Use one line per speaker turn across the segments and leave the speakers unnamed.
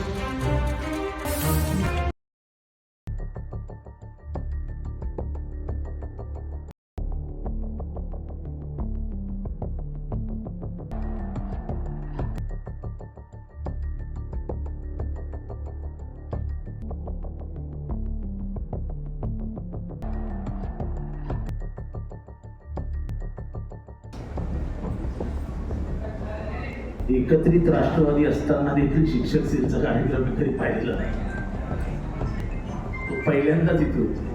thank you एकत्रित राष्ट्रवादी असताना देखील शिक्षक सेलचा कार्यक्रम मी कधी पाहिलेला नाही. तो पहिल्यांदाच इथे होतो.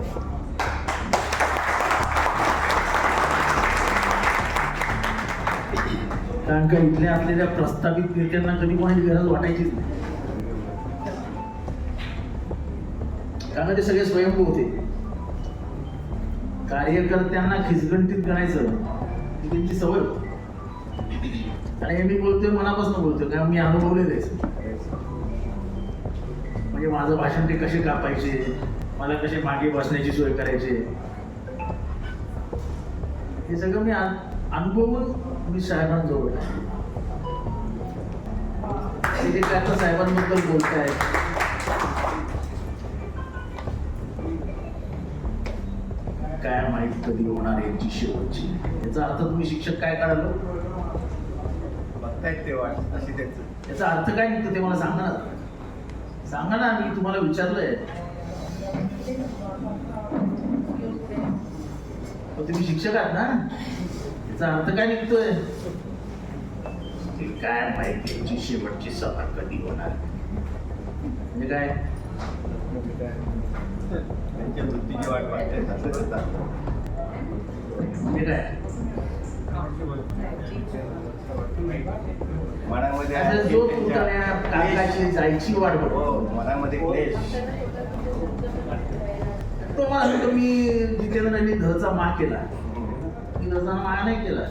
कारण का इथल्या असलेल्या प्रस्तावित नेत्यांना कधी कोणाची गरज वाटायचीच नाही. कारण ते सगळे स्वयंभू होते. कार्यकर्त्यांना खिचगंटीत करायचं ही त्यांची सवय होती. आणि मी बोलतोय मनापासून बोलतोय कारण मी अनुभवले आहे म्हणजे माझं भाषण ते कसे कापायचे मला कसे मागे बसण्याची सोय करायची हे सगळं मी अनुभवून मी साहेबांजवळ आहे. जे काय आता साहेबांबद्दल बोलताय काय माहीत कधी होणार आहे याची शेवटची. याचा अर्थ तुम्ही शिक्षक काय काढालो
बघतायत ते वाट अशी त्यांचं.
याचा अर्थ काय निघतो ते मला सांगा ना. सांगा ना मी तुम्हाला विचारलंय. पण तुम्ही शिक्षक आहात ना? याचा अर्थ काय निघतोय? ते काय माहिती याची शेवटची सभा कधी होणार? म्हणजे काय?
काय त्यांच्या वृत्तीची वाट असं करतात
म्हणजे काय?
मनामध्ये
जायची वाट
हो मनामध्ये क्लेश.
तो मला म्हणतो मी जितेंद्रांनी धचा मा केला. मी धचा मा नाही केला.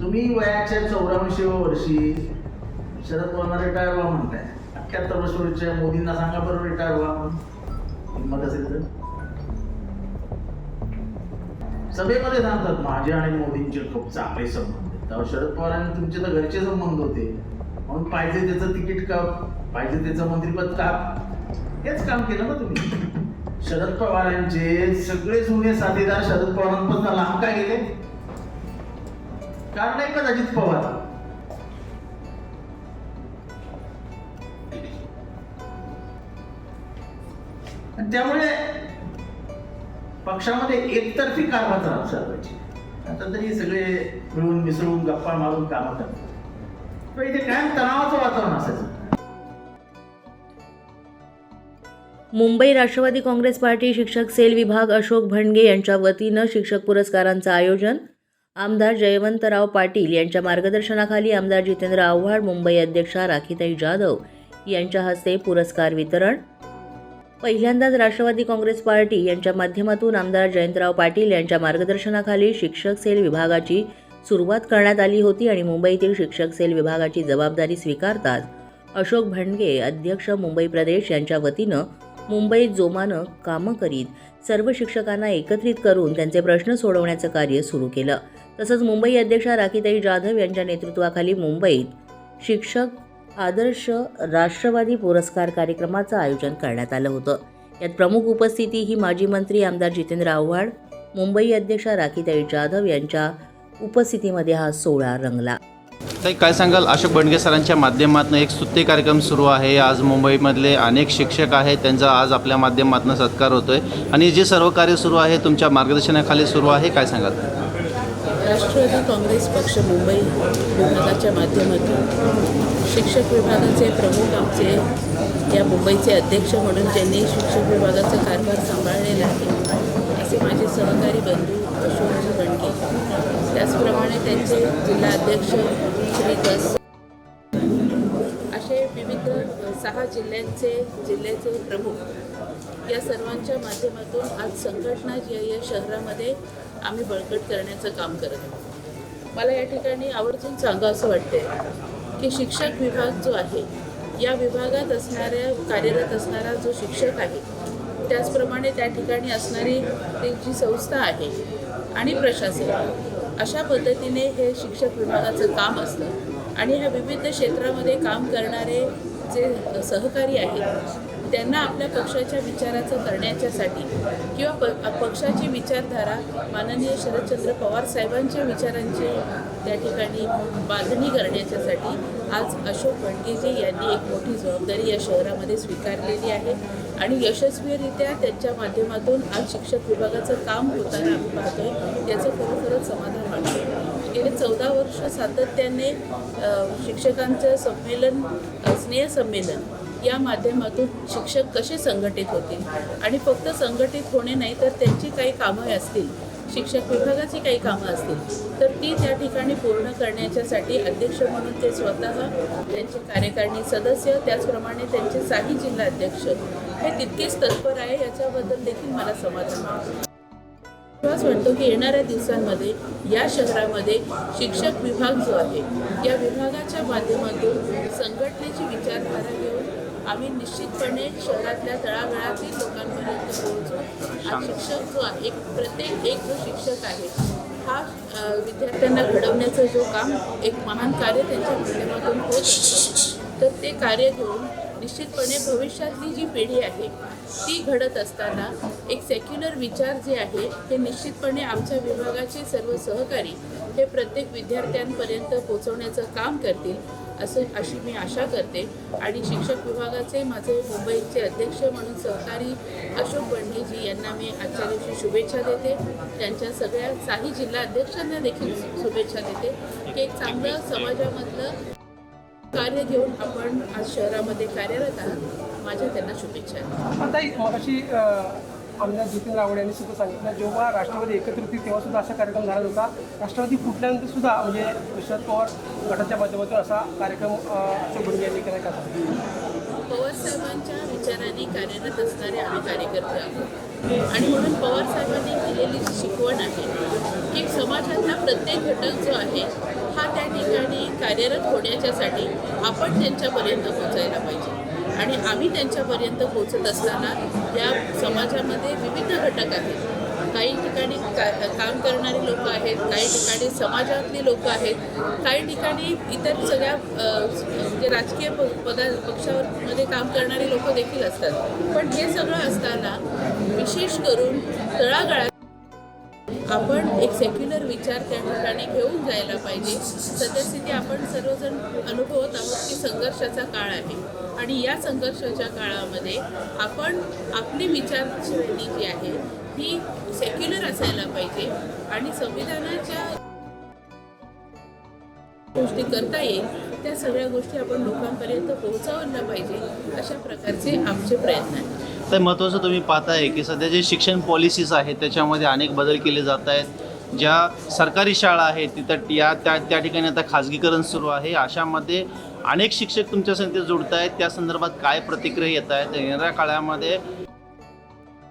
तुम्ही वयाच्या चौऱ्याऐंशी वर्षी शरद पवार रिटायर व्हा म्हणताय. अठ्याहत्तर वर्षाच्या मोदींना सांगा बरं रिटायर व्हा. हिंमत असेल तर? सभेमध्ये सांगतात माझे आणि मोदींचे खूप चांगले संबंध. तेव्हा शरद पवारांनी तुमचे तर घरचे संबंध होते. म्हणून पाहिजे त्याचं तिकीट का पाहिजे त्याचं मंत्रिपद का? हेच काम केलं ना तुम्ही. शरद पवारांचे सगळे जुने साथीदार शरद पवारांपासून लांब काय गेले? कारण नाही का अजित पवार. त्यामुळे पक्षामध्ये एकतर्फी कारभार चालू चालवायची आता तरी सगळे मिळून मिसळून गप्पा मारून कामं करतात. तर इथे कायम तणावाचं वातावरण असायचं.
मुंबई राष्ट्रवादी काँग्रेस पार्टी शिक्षक सेल विभाग अशोक भंडगे यांच्या वतीनं शिक्षक पुरस्कारांचं आयोजन. आमदार जयवंतराव पाटील यांच्या मार्गदर्शनाखाली आमदार जितेंद्र आव्हाड मुंबई अध्यक्षा राखीताई जाधव यांच्या हस्ते पुरस्कार वितरण. पहिल्यांदाच राष्ट्रवादी काँग्रेस पार्टी यांच्या माध्यमातून आमदार जयंतराव पाटील यांच्या मार्गदर्शनाखाली शिक्षक सेल विभागाची सुरुवात करण्यात आली होती आणि मुंबईतील शिक्षक सेल विभागाची जबाबदारी स्वीकारताच अशोक भंडगे अध्यक्ष मुंबई प्रदेश यांच्या वतीनं मुंबईत जोमानं कामं करीत सर्व शिक्षकांना एकत्रित करून त्यांचे प्रश्न सोडवण्याचं कार्य सुरू केलं. तसंच मुंबई अध्यक्षा राखीताई जाधव यांच्या नेतृत्वाखाली मुंबईत शिक्षक आदर्श राष्ट्रवादी पुरस्कार कार्यक्रमाचं आयोजन करण्यात आलं होतं. यात प्रमुख उपस्थिती ही माजी मंत्री आमदार जितेंद्र आव्हाड मुंबई अध्यक्षा राखीताई जाधव यांच्या उपस्थितीमध्ये हा सोहळा रंगला.
ताई काय सांगाल? अशोक बंडगे सरांच्या माध्यमातून एक स्तुती कार्यक्रम सुरू आहे. आज मुंबईमधले अनेक शिक्षक आहेत. त्यांचा आज आपल्या माध्यमातून सत्कार होतोय. आणि जे सर्व कार्य सुरू आहे तुमच्या मार्गदर्शनाखाली सुरू आहे काय सांगाल?
राष्ट्रवादी काँग्रेस पक्ष मुंबई विभागाच्या माध्यमातून शिक्षक विभागाचे प्रमुख आमचे या मुंबईचे अध्यक्ष म्हणून ज्यांनी शिक्षक विभागाचा कारभार सांभाळलेला आहे असे माझे सहकारी बंधू अशोकजी बनके त्याचप्रमाणे त्यांचे जिल्हा अध्यक्ष श्री दस असे विविध सहा जिल्ह्यांचे जिल्ह्याचे प्रमुख. या सर्वांच्या माध्यमातून आज संघटना जी आहे या शहरामध्ये आम्ही बळकट करण्याचं काम करत आहोत. मला या ठिकाणी आवर्जून सांगा असं वाटते की शिक्षक विभाग जो आहे या विभागात असणाऱ्या कार्यरत असणारा जो शिक्षक आहे त्याचप्रमाणे त्या ठिकाणी असणारी ती जी संस्था आहे आणि प्रशासन. अशा पद्धतीने हे शिक्षक विभागाचं काम असतं. आणि ह्या विविध क्षेत्रामध्ये काम करणारे जे सहकारी आहेत त्यांना आपल्या पक्षाच्या विचाराचं करण्याच्यासाठी किंवा प पक्षाची विचारधारा माननीय शरदचंद्र पवार साहेबांच्या विचारांची त्या ठिकाणी बांधणी करण्याच्यासाठी आज अशोक भटकेजी यांनी एक मोठी जबाबदारी या शहरामध्ये स्वीकारलेली आहे. आणि यशस्वीरित्या त्यांच्या माध्यमातून आज शिक्षक विभागाचं काम होताना आम्ही पाहतोय. याचं खरोखरच समाधान वाटतं गेले चौदा वर्ष सातत्याने शिक्षकांचं संमेलन स्नेहसंमेलन या माध्यमातून शिक्षक कसे संघटित होतील? आणि फक्त संघटित होणे नाही तर त्यांची काही कामं असतील? शिक्षक विभागाची काही कामं असतील तर ती त्या ठिकाणी पूर्ण करण्याच्यासाठी अध्यक्ष म्हणून ते स्वतः त्यांचे कार्यकारिणी सदस्य त्याचप्रमाणे त्यांचे साही जिल्हा अध्यक्ष हे तितकेच तत्पर आहे याच्याबद्दल देखील मला समाधान वाटतं. विश्वास वाटतो की येणाऱ्या दिवसांमध्ये या शहरामध्ये शिक्षक विभाग जो आहे या विभागाच्या माध्यमातून संघटनेची विचारधारा घेऊन आम्ही निश्चितपणे शहरातल्या तळागाळातील लोकांपर्यंत शिक्षक जो आहे प्रत्येक एक जो शिक्षक आहे हा विद्यार्थ्यांना घडवण्याचं जो काम एक महान कार्य त्यांच्या माध्यमातून होत असतं. तर ते कार्य घेऊन निश्चितपणे भविष्यातली जी पिढी आहे ती घडत असताना एक सेक्युलर विचार जे आहे हे निश्चितपणे आमच्या विभागाचे सर्व सहकारी हे प्रत्येक विद्यार्थ्यांपर्यंत पोहोचवण्याचं काम करतील असं अशी मी आशा करते. आणि शिक्षक विभागाचे माझे मुंबईचे अध्यक्ष म्हणून सहकारी अशोक बंडेजी यांना मी आजच्या दिवशी शुभेच्छा देते. त्यांच्या सगळ्या साही जिल्हा अध्यक्षांना देखील शुभेच्छा देते. की एक चांगलं समाजामधलं कार्य घेऊन आपण आज शहरामध्ये कार्यरत आहात. माझ्या त्यांना शुभेच्छा.
आमदार जितेंद्र रावड यांनी सुद्धा सांगितलं. जेव्हा राष्ट्रवादी एकत्रित होती तेव्हा सुद्धा असा कार्यक्रम झाला होता राष्ट्रवादी फुटल्यानंतर सुद्धा म्हणजे शरद पवार गटाच्या माध्यमातून असा कार्यक्रम अशोक भुंगे यांनी करायचा
पवार साहेबांच्या विचाराने कार्यरत असणारे आम्ही कार्यकर्ते आहोत. आणि म्हणून पवार साहेबांनी दिलेली जी शिकवण आहे की समाजातला प्रत्येक घटक जो आहे हा त्या ठिकाणी कार्यरत होण्याच्यासाठी आपण त्यांच्यापर्यंत पोहोचायला पाहिजे. आणि आम्ही त्यांच्यापर्यंत पोचत असताना या समाजामध्ये विविध घटक आहेत. काही ठिकाणी का काम करणारी लोक आहेत काही ठिकाणी समाजातली लोक आहेत काही ठिकाणी इतर सगळ्या म्हणजे राजकीय प पदा पक्षामध्ये काम करणारी लोक देखील असतात. पण हे सगळं असताना विशेष करून तळागाळात आपण एक सेक्युलर विचार त्या ठिकाणी घेऊन जायला पाहिजे. सद्यस्थिती आपण सर्वजण अनुभवत आहोत की संघर्षाचा काळ आहे. आणि या संघर्षाच्या काळामध्ये आपण आपली विचारश्रेणी जी आहे ही सेक्युलर असायला पाहिजे आणि संविधानाच्या गोष्टी करता येईल. त्या सगळ्या गोष्टी आपण लोकांपर्यंत पोहोचवल्या पाहिजे अशा प्रकारचे आमचे प्रयत्न आहेत.
तर महत्त्वाचं तुम्ही पाहताय की सध्या जे शिक्षण पॉलिसीज आहेत त्याच्यामध्ये अनेक बदल केले जात आहेत. ज्या सरकारी शाळा आहेत तिथं या त्या त्या ठिकाणी आता खाजगीकरण सुरू आहे. अशामध्ये अनेक शिक्षक तुमच्या संख्येत जुडत आहेत. त्या संदर्भात काय प्रतिक्रिया येत आहेत? येणाऱ्या काळामध्ये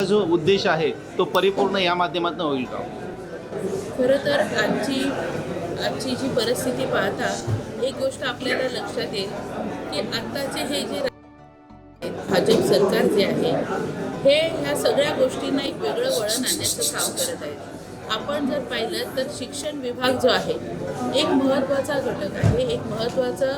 जो उद्देश आहे तो परिपूर्ण या माध्यमातून होईल का?
खरं तर आजची आजची जी परिस्थिती पाहता एक गोष्ट आपल्याला लक्षात येईल की आत्ताचे हे जे भाजप सरकार जे आहे हे ह्या सगळ्या गोष्टींना एक वेगळं वळण आणण्याचं काम करत आहे. आपण जर पाहिलं तर शिक्षण विभाग जो आहे एक महत्त्वाचा घटक आहे एक महत्त्वाचा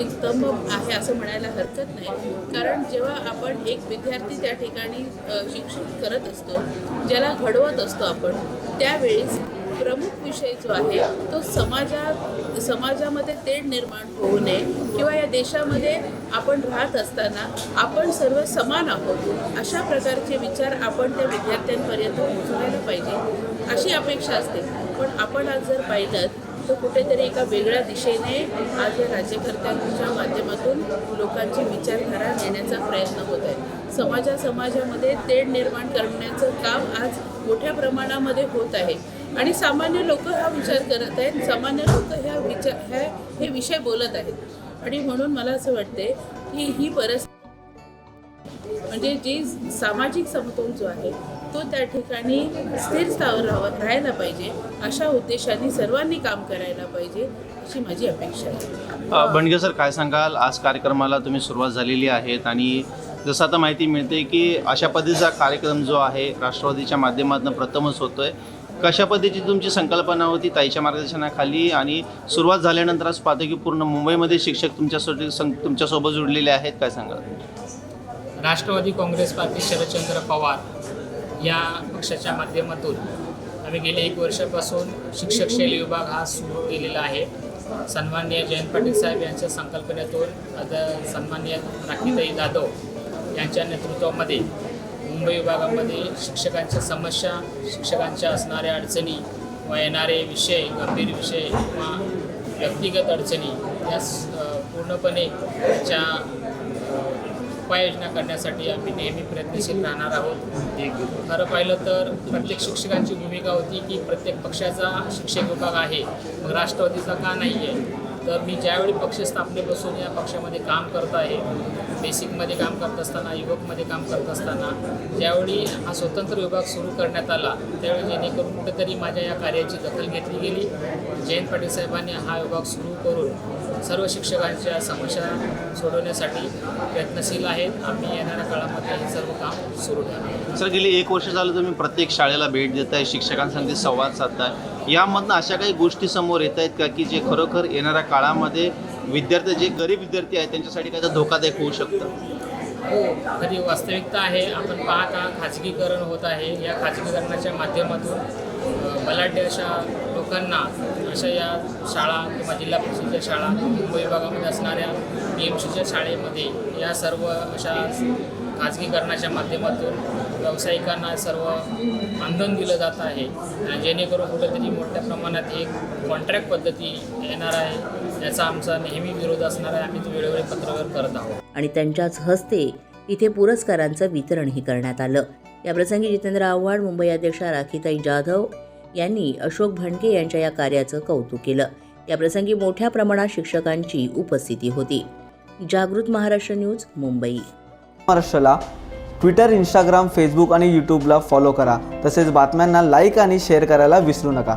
एक स्तंभ आहे असं म्हणायला हरकत नाही. कारण जेव्हा आपण एक विद्यार्थी त्या ठिकाणी शिक्षण करत असतो ज्याला घडवत असतो आपण त्यावेळेस प्रमुख विषय जो आहे तो समाजात समाजामध्ये तेढ निर्माण होऊ नये किंवा या देशामध्ये आपण राहत असताना आपण सर्व समान आहोत अशा प्रकारचे विचार आपण त्या विद्यार्थ्यांपर्यंत पोहोचवायला पाहिजे अशी अपेक्षा असते. पण आपण आज जर पाहिलं तर कुठेतरी एका वेगळ्या दिशेने आज या राज्यकर्त्यांच्या माध्यमातून लोकांची विचारधारा नेण्याचा प्रयत्न होत आहे. समाजा समाजामध्ये तेढ निर्माण करण्याचं काम आज मोठ्या प्रमाणामध्ये होत आहे. आणि सामान्य लोक हा विचार करत आहेत. सामान्य लोक ह्या विचार ह्या हे विषय बोलत आहेत. आणि म्हणून मला असं वाटते की ही परिस्थिती म्हणजे जी सामाजिक समतोल जो आहे तो त्या ठिकाणी स्थिर स्थावर राहायला पाहिजे. अशा उद्देशाने सर्वांनी काम करायला पाहिजे अशी माझी अपेक्षा आहे.
अ, सर काय सांगाल? आज कार्यक्रमाला तुम्ही सुरुवात झालेली आहेत आणि जसं आता माहिती मिळते की अशा पद्धतीचा कार्यक्रम जो आहे राष्ट्रवादीच्या माध्यमातून प्रथमच होतोय. कशा पद्धतीची तुमची संकल्पना होती ताईच्या मार्गदर्शनाखाली? आणि सुरुवात झाल्यानंतर आज पाहतो की पूर्ण मुंबईमध्ये शिक्षक तुमच्यासाठी सं तुमच्यासोबत जुडलेले आहेत काय सांगाल?
राष्ट्रवादी काँग्रेस पार्टी शरदचंद्र पवार या पक्षाच्या माध्यमातून आम्ही गेले एक वर्षापासून शिक्षक शैली विभाग हा सुरू केलेला आहे. सन्माननीय जयंत पाटील साहेब यांच्या संकल्पनेतून आता सन्माननीय राखीताई जाधव यांच्या नेतृत्वामध्ये मुंबई विभागामध्ये शिक्षकांच्या समस्या शिक्षकांच्या असणाऱ्या अडचणी व येणारे विषय गंभीर विषय किंवा व्यक्तिगत अडचणी या पूर्णपणे ज्या उपाययोजना करण्यासाठी आम्ही नेहमी प्रयत्नशील राहणार आहोत. खरं पाहिलं तर प्रत्येक शिक्षकांची भूमिका होती की प्रत्येक पक्षाचा शिक्षक विभाग आहे. मग राष्ट्रवादीचा का नाही आहे तर मी ज्यावेळी पक्ष स्थापनेपासून या पक्षामध्ये काम करत आहे बेसिकमध्ये काम करत असताना युवकमध्ये काम करत असताना ज्यावेळी हा स्वतंत्र विभाग सुरू करण्यात आला त्यावेळी जेणेकरून कुठेतरी माझ्या या कार्याची दखल घेतली गेली. जयंत पाटील साहेबांनी हा विभाग सुरू करून सर्व शिक्षकांच्या समस्या सोडवण्यासाठी प्रयत्नशील आहेत. आम्ही येणाऱ्या काळामध्ये हे सर्व काम सुरू ठेवणार
सर गेली एक वर्ष झालं तुम्ही प्रत्येक शाळेला भेट देत आहे शिक्षकांसंगती संवाद साधताय. यामधनं अशा काही गोष्टी समोर येत आहेत का की जे खरोखर येणाऱ्या काळामध्ये विद्यार्थी जे गरीब विद्यार्थी आहेत त्यांच्यासाठी काय धोकादायक होऊ शकतं?
हो खरी वास्तविकता आहे. आपण पाहता खाजगीकरण होत आहे. या खाजगीकरणाच्या माध्यमातून बलाढ्य अशा लोकांना अशा या शाळा किंवा जिल्हा परिषदेच्या शाळा विभागामध्ये असणाऱ्या बी एम सीच्या शाळेमध्ये या सर्व अशा खाजगीकरणाच्या माध्यमातून व्यावसायिकांना सर्व आंदोलन दिलं जात आहे. आणि जेणेकरून कुठेतरी मोठ्या प्रमाणात एक कॉन्ट्रॅक्ट पद्धती येणार आहे याचा आमचा नेहमी विरोध असणार आहे आम्ही तो वेळोवेळी पत्रव्यवहार करत आहोत.
आणि त्यांच्याच हस्ते इथे पुरस्कारांचं वितरणही करण्यात आलं. याप्रसंगी जितेंद्र आव्हाड मुंबई अध्यक्षा राखीताई जाधव यांनी अशोक भंडके यांच्या या कार्याचं कौतुक केलं. याप्रसंगी मोठ्या प्रमाणात शिक्षकांची उपस्थिती होती. जागृत महाराष्ट्र न्यूज मुंबई.
महाराष्ट्राला ट्विटर इंस्टाग्राम फेसबुक आणि यूट्यूबला फॉलो करा. तसेच बातम्यांना लाईक आणि शेअर करायला विसरू नका.